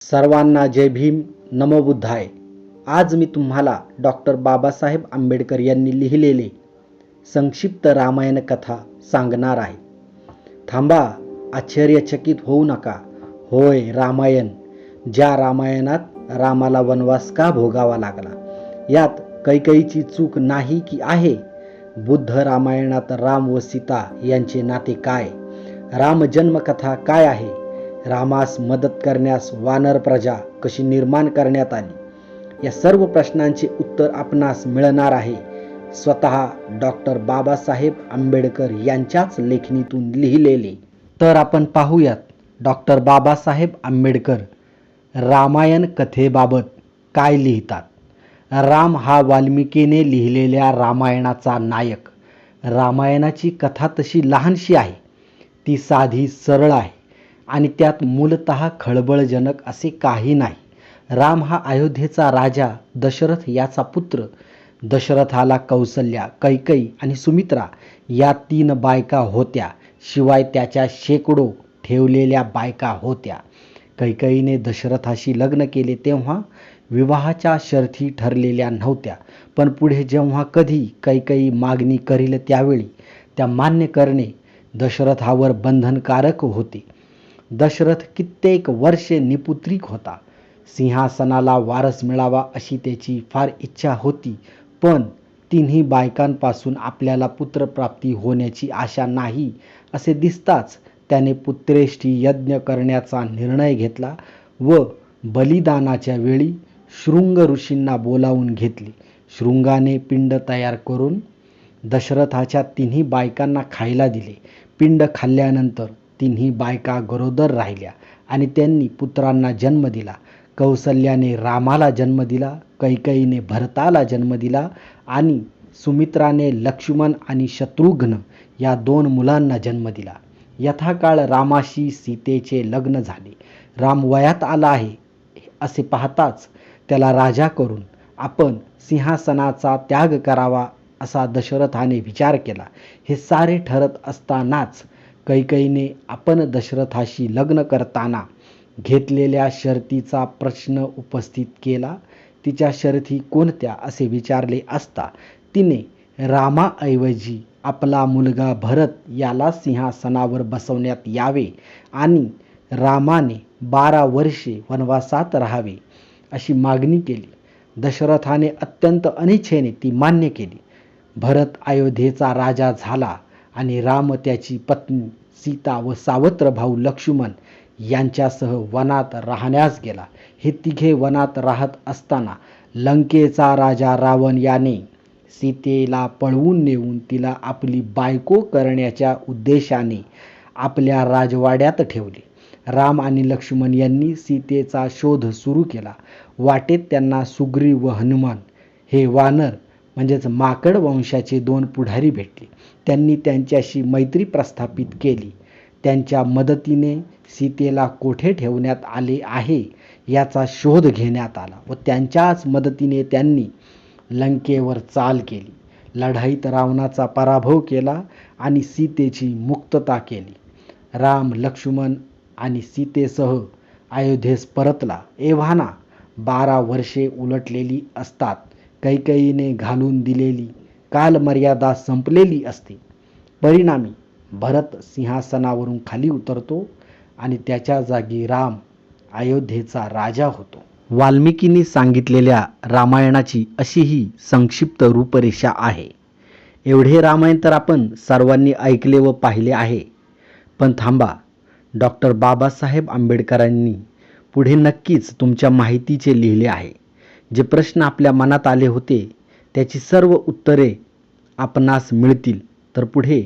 सर्वांना जय भीम. नमो बुद्धाय. आज मी तुम्हाला डॉक्टर बाबासाहेब आंबेडकर यांनी लिहिलेले संक्षिप्त रामायण कथा सांगणार आहे. थांबा आश्चर्यचकित होऊ नका. होय रामायण. ज्या रामायणात रामाला वनवास का भोगावा लागला? यात कैकईची चूक नाही की आहे? बुद्ध रामायणात राम व सीता यांचे नाते काय? राम जन्मकथा काय आहे? रामास मदत करण्यास वानर प्रजा कशी निर्माण करण्यात आली? या सर्व प्रश्नांचे उत्तर आपणास मिळणार आहे. स्वतः डॉक्टर बाबासाहेब आंबेडकर यांच्याच लेखणीतून लिहिलेले. तर आपण पाहूयात डॉक्टर बाबासाहेब आंबेडकर रामायण कथेबाबत काय लिहितात? राम हा वाल्मिकीने लिहिलेल्या रामायणाचा नायक. रामायणाची कथा तशी लहानशी आहे. ती साधी सरळ आहे. आणि त्यात मूलत खळबळजनक असे काही नाही. राम हा अयोध्येचा राजा दशरथ याचा पुत्र. दशरथाला कौसल्या कैकई आणि सुमित्रा या तीन बायका होत्या. शिवाय त्याच्या शेकडो ठेवलेल्या बायका होत्या. कैकईने दशरथाशी लग्न केले तेव्हा विवाहाच्या शर्थी ठरलेल्या नव्हत्या. पण पुढे जेव्हा कधी कैकई मागणी करील त्यावेळी त्या मान्य करणे दशरथावर बंधनकारक होते. दशरथ कित्येक वर्षे निपुत्रिक होता. सिंहासनाला वारस मिळावा अशी त्याची फार इच्छा होती पण तिन्ही बायकांपासून आपल्याला पुत्रप्राप्ती होण्याची आशा नाही असे दिसताच त्याने पुत्रेष्ठी यज्ञ करण्याचा निर्णय घेतला व बलिदानाच्या वेळी शृंग ऋषींना बोलावून घेतले. शृंगाने पिंड तयार करून दशरथाच्या तिन्ही बायकांना खायला दिले. पिंड खाल्ल्यानंतर तिन्ही बायका गरोदर राहिल्या आणि त्यांनी पुत्रांना जन्म दिला. कौसल्याने रामाला जन्म दिला कैकईने भरताला जन्म दिला आणि सुमित्राने लक्ष्मण आणि शत्रुघ्न या दोन मुलांना जन्म दिला. यथाकाळ रामाशी सीतेचे लग्न झाले. राम वयात आला आहे असे पाहताच त्याला राजा करून आपण सिंहासनाचा त्याग करावा असा दशरथाने विचार केला. हे सारे ठरत असतानाच कैकईने आपण दशरथाशी लग्न करताना घेतलेल्या शर्तीचा प्रश्न उपस्थित केला. तिच्या शर्ती कोणत्या असे विचारले असता तिने रामाऐवजी आपला मुलगा भरत याला सिंहासनावर बसवण्यात यावे आणि रामाने बारा वर्षे वनवासात राहावे अशी मागणी केली. दशरथाने अत्यंत अनिच्छेने ती मान्य केली. भरत अयोध्येचा राजा झाला. आणि राम त्याची पत्नी सीता व सावत्र भाऊ लक्ष्मण यांच्यासह वनात राहण्यास गेला. हे तिघे वनात राहत असताना लंकेचा राजा रावण याने सीतेला पळवून नेऊन तिला आपली बायको करण्याच्या उद्देशाने आपल्या राजवाड्यात ठेवले. राम आणि लक्ष्मण यांनी सीतेचा शोध सुरू केला. वाटेत त्यांना सुग्रीव व हनुमान हे वानर म्हणजेच माकड वंशाचे दोन पुढारी भेटले. त्यांनी त्यांच्याशी मैत्री प्रस्थापित केली. त्यांच्या मदतीने सीतेला कोठे ठेवण्यात आले आहे याचा शोध घेण्यात आला व त्यांच्याच मदतीने त्यांनी लंकेवर चाल केली. लढाईत रावणाचा पराभव केला आणि सीतेची मुक्तता केली. राम लक्ष्मण आणि सीतेसह अयोध्येस परतला. एव्हाना बारा वर्षे उलटलेली असतात. कैकईने घालून दिलेली कालमर्यादा संपलेली असते. परिणामी भरत सिंहासनावरून खाली उतरतो आणि त्याच्या जागी राम अयोध्येचा राजा होतो. वाल्मिकींनी सांगितलेल्या रामायणाची अशी ही संक्षिप्त रूपरेषा आहे. एवढे रामायण तर आपण सर्वांनी ऐकले व पाहिले आहे. पण थांबा डॉक्टर बाबासाहेब आंबेडकरांनी पुढे नक्कीच तुमच्या माहितीचे लिहिले आहे. जे प्रश्न आपल्या मनात आले होते त्याची सर्व उत्तरे आपणास मिळतील. तर पुढे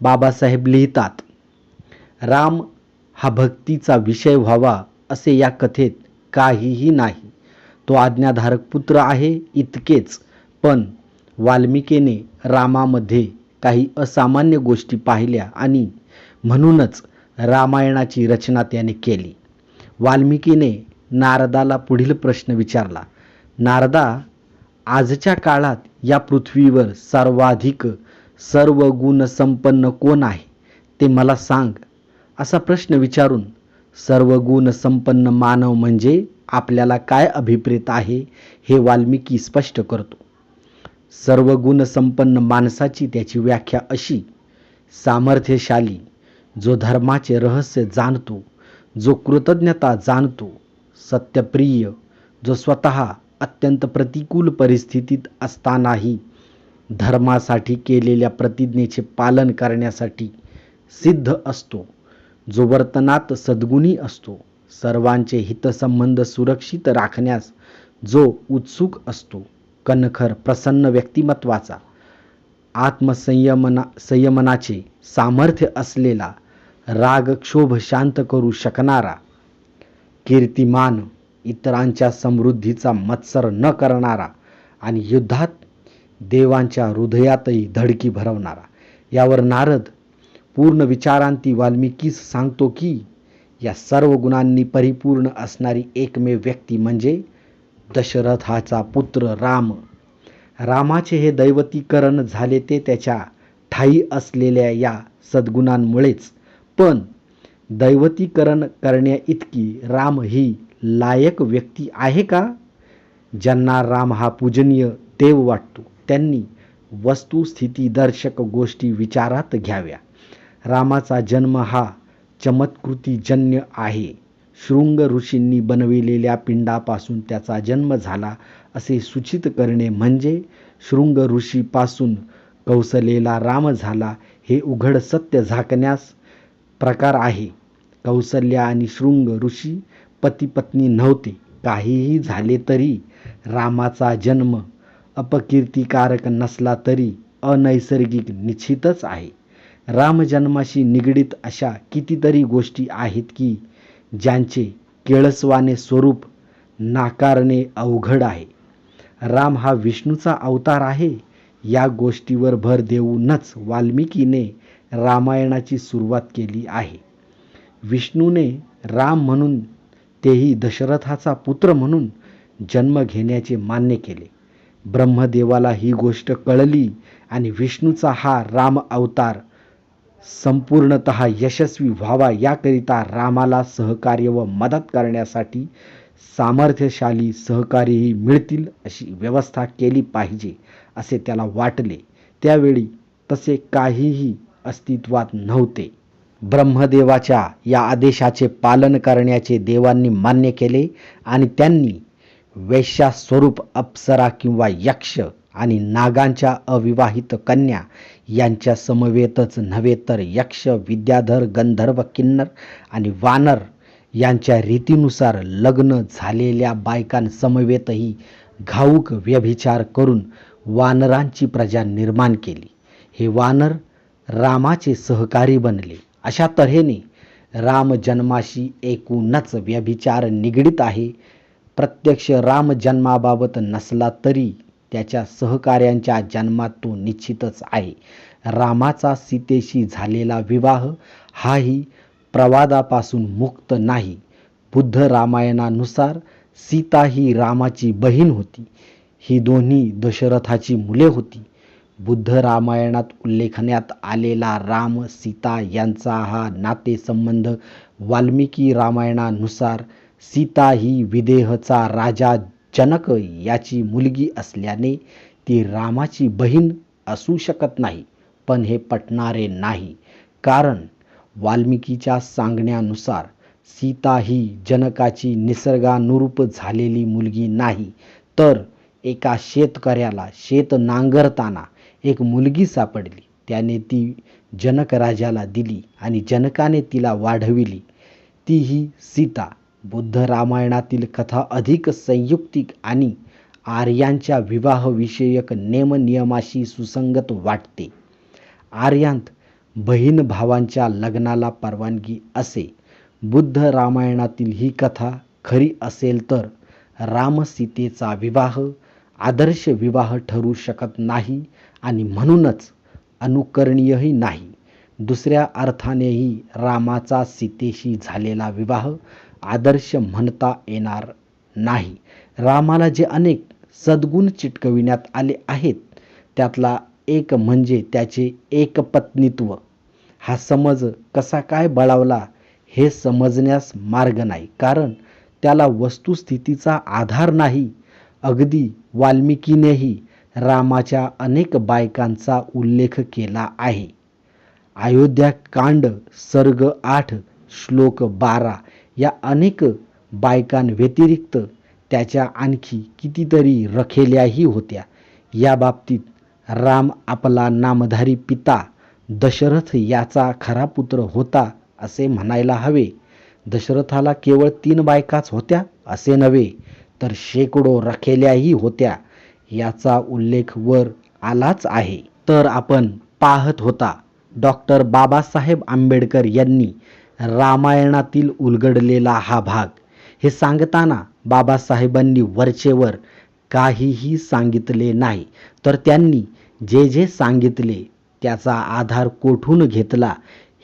बाबासाहेब लिहितात राम हा भक्तीचा विषय व्हावा असे या कथेत काहीही नाही. तो आज्ञाधारक पुत्र आहे इतकेच पण वाल्मिकेने रामामध्ये काही असामान्य गोष्टी पाहिल्या आणि म्हणूनच रामायणाची रचना त्याने केली. वाल्मिकीने नारदाला पुढील प्रश्न विचारला नारदा आजच्या काळात या पृथ्वीवर सर्वाधिक सर्व गुणसंपन्न कोण आहे ते मला सांग. असा प्रश्न विचारून सर्व गुणसंपन्न मानव म्हणजे आपल्याला काय अभिप्रेत आहे हे वाल्मिकी स्पष्ट करतो. सर्व गुणसंपन्न माणसाची त्याची व्याख्या अशी. सामर्थ्यशाली जो धर्माचे रहस्य जाणतो जो कृतज्ञता जाणतो सत्यप्रिय जो स्वतः अत्यंत प्रतिकूल परिस्थितीत असतानाही धर्मासाठी केलेल्या प्रतिज्ञेचे पालन करण्यासाठी सिद्ध असतो. जो वर्तनात सद्गुणी असतो सर्वांचे हितसंबंध सुरक्षित राखण्यास जो उत्सुक असतो कणखर प्रसन्न व्यक्तिमत्वाचा आत्मसंयमना संयमनाचे सामर्थ्य असलेला रागक्षोभ शांत करू शकणारा कीर्तिमान इतरांच्या समृद्धीचा मत्सर न करणारा आणि युद्धात देवांच्या हृदयातही धडकी भरवणारा. यावर नारद पूर्ण विचारांती वाल्मिकीस सांगतो की या सर्व गुणांनी परिपूर्ण असणारी एकमेव व्यक्ती म्हणजे दशरथाचा पुत्र राम. रामाचे हे दैवतीकरण झाले ते त्याच्या ठाई असलेल्या या सद्गुणांमुळेच. पण दैवतीकरण करण्याइतकी राम ही लायक व्यक्ती आहे का? ज्यांना राम हा पूजनीय देव वाटतो त्यांनी वस्तुस्थितीदर्शक गोष्टी विचारात घ्याव्या. रामाचा जन्म हा चमत्कृतीजन्य आहे. शृंग ऋषींनी बनविलेल्या पिंडापासून त्याचा जन्म झाला असे सूचित करणे म्हणजे शृंग ऋषीपासून कौसलेला राम झाला हे उघड सत्य झाकण्यास प्रकार आहे. कौसल्या आणि शृंग ऋषी पती पत्नी नव्हते. काहीही झाले तरी रामाचा जन्म अपकीर्तिकारक नसला तरी अनैसर्गिक निश्चितच आहे. रामजन्माशी निगडीत अशा कितीतरी गोष्टी आहेत की ज्यांचे केळसवाने स्वरूप नाकारणे अवघड आहे. राम हा विष्णूचा अवतार आहे. या गोष्टीवर भर देऊनच वाल्मिकीने रामायणाची सुरुवात केली आहे. विष्णूने राम म्हणून तेही दशरथाचा पुत्र म्हणून जन्म घेण्याचे मान्य केले. ब्रह्मदेवाला ही गोष्ट कळली आणि विष्णूचा हा राम अवतार संपूर्णत यशस्वी व्हावा याकरिता रामाला सहकार्य व मदत करण्यासाठी सामर्थ्यशाली सहकार्यही मिळतील अशी व्यवस्था केली पाहिजे असे त्याला वाटले. त्यावेळी तसे काहीही अस्तित्वात नव्हते. ब्रह्मदेवाच्या या आदेशाचे पालन करण्याचे देवांनी मान्य केले आणि त्यांनी वैश्यास्वरूप अप्सरा किंवा यक्ष आणि नागांच्या अविवाहित कन्या यांच्या समवेतच नव्हे तर यक्ष विद्याधर गंधर्व किन्नर आणि वानर यांच्या रीतीनुसार लग्न झालेल्या बायकांसमवेतही घाऊक व्यभिचार करून वानरांची प्रजा निर्माण केली. हे वानर रामाचे सहकारी बनले. अशा तऱ्हेने राम जन्माशी एकूणच व्यभिचार निगडीत आहे. प्रत्यक्ष राम जन्माबाबत नसला तरी त्याच्या सहकार्यांच्या जन्मात तो निश्चितच आहे. रामाचा सीतेशी झालेला विवाह हाही प्रवादापासून मुक्त नाही. बुद्ध रामायणानुसार सीता ही रामाची बहीण होती. ही दोन्ही दशरथाची मुले होती. बुद्ध रामायणात उल्लेखण्यात आलेला राम सीता यांचा हा नातेसंबंध वाल्मिकी रामायणानुसार सीता ही विदेहचा राजा जनक याची मुलगी असल्याने ती रामाची बहीण असू शकत नाही पण हे पटणारे नाही. कारण वाल्मिकीच्या सांगण्यानुसार सीता ही जनकाची निसर्गानुरूप झालेली मुलगी नाही तर एका शेतकऱ्याला शेत नांगरताना एक मुलगी सापडली. त्याने ती जनक राजाला दिली आणि जनकाने तिला वाढविली. ती ही सीता बुद्ध रामायणातील कथा अधिक संयुक्तिक आणि आर्यांच्या विवाहविषयक नेमनियमाशी सुसंगत वाटते. आर्यांत बहीण भावांच्या लग्नाला परवानगी असे. बुद्ध रामायणातील ही कथा खरी असेल तर राम सीतेचा विवाह आदर्श विवाह ठरू शकत नाही आणि म्हणूनच अनुकरणीयही नाही. दुसऱ्या अर्थानेही रामाचा सीतेशी झालेला विवाह आदर्श म्हणता येणार नाही. रामाला जे अनेक सद्गुण चिटकविण्यात आले आहेत त्यातला एक म्हणजे त्याचे एकपत्नीत्व. हा समज कसा काय बळावला हे समजण्यास मार्ग नाही कारण त्याला वस्तुस्थितीचा आधार नाही. अगदी वाल्मिकीनेही रामाच्या अनेक बायकांचा उल्लेख केला आहे. अयोध्या कांड सर्ग आठ श्लोक बारा या अनेक बायकांव्यतिरिक्त त्याच्या आणखी कितीतरी रखेल्याही होत्या. या बाबतीत राम आपला नामधारी पिता दशरथ याचा खरा पुत्र होता असे म्हणायला हवे. दशरथाला केवळ तीन बायकाच होत्या असे नव्हे तर शेकडो रखेल्याही होत्या. याचा उल्लेख वर आलाच आहे. तर आपण पाहत होता डॉक्टर बाबासाहेब आंबेडकर यांनी रामायणातील उलगडलेला हा भाग. हे सांगताना बाबासाहेबांनी वरचेवर काहीही सांगितले नाही. तर त्यांनी जे जे सांगितले त्याचा आधार कोठून घेतला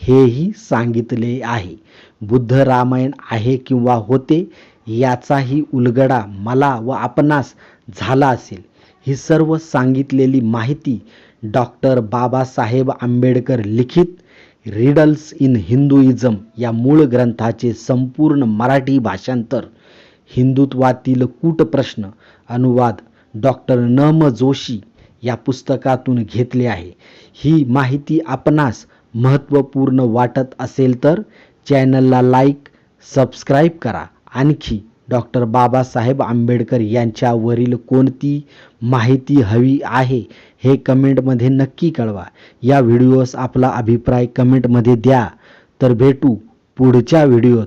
हेही सांगितले आहे. बुद्ध रामायण आहे किंवा होते याचाही उलगडा मला व आपणास झाला असेल. ही सर्व सांगितलेली माहिती डॉक्टर बाबासाहेब आंबेडकर लिखित रिडल्स इन हिंदुइझम या मूळ ग्रंथाचे संपूर्ण मराठी भाषांतर हिंदुत्वातील कूटप्रश्न अनुवाद डॉक्टर नम जोशी या पुस्तकातून घेतले आहे. ही माहिती आपणास महत्त्वपूर्ण वाटत असेल तर चॅनलला लाईक सबस्क्राईब करा. आणखी डॉक्टर बाबासाहेब आंबेडकर यांच्यावरील कोणती माहिती हवी आहे हे कमेंटमध्ये नक्की कळवा. या व्हिडिओस आपला अभिप्राय कमेंटमध्ये द्या. तर भेटू पुढच्या व्हिडिओत.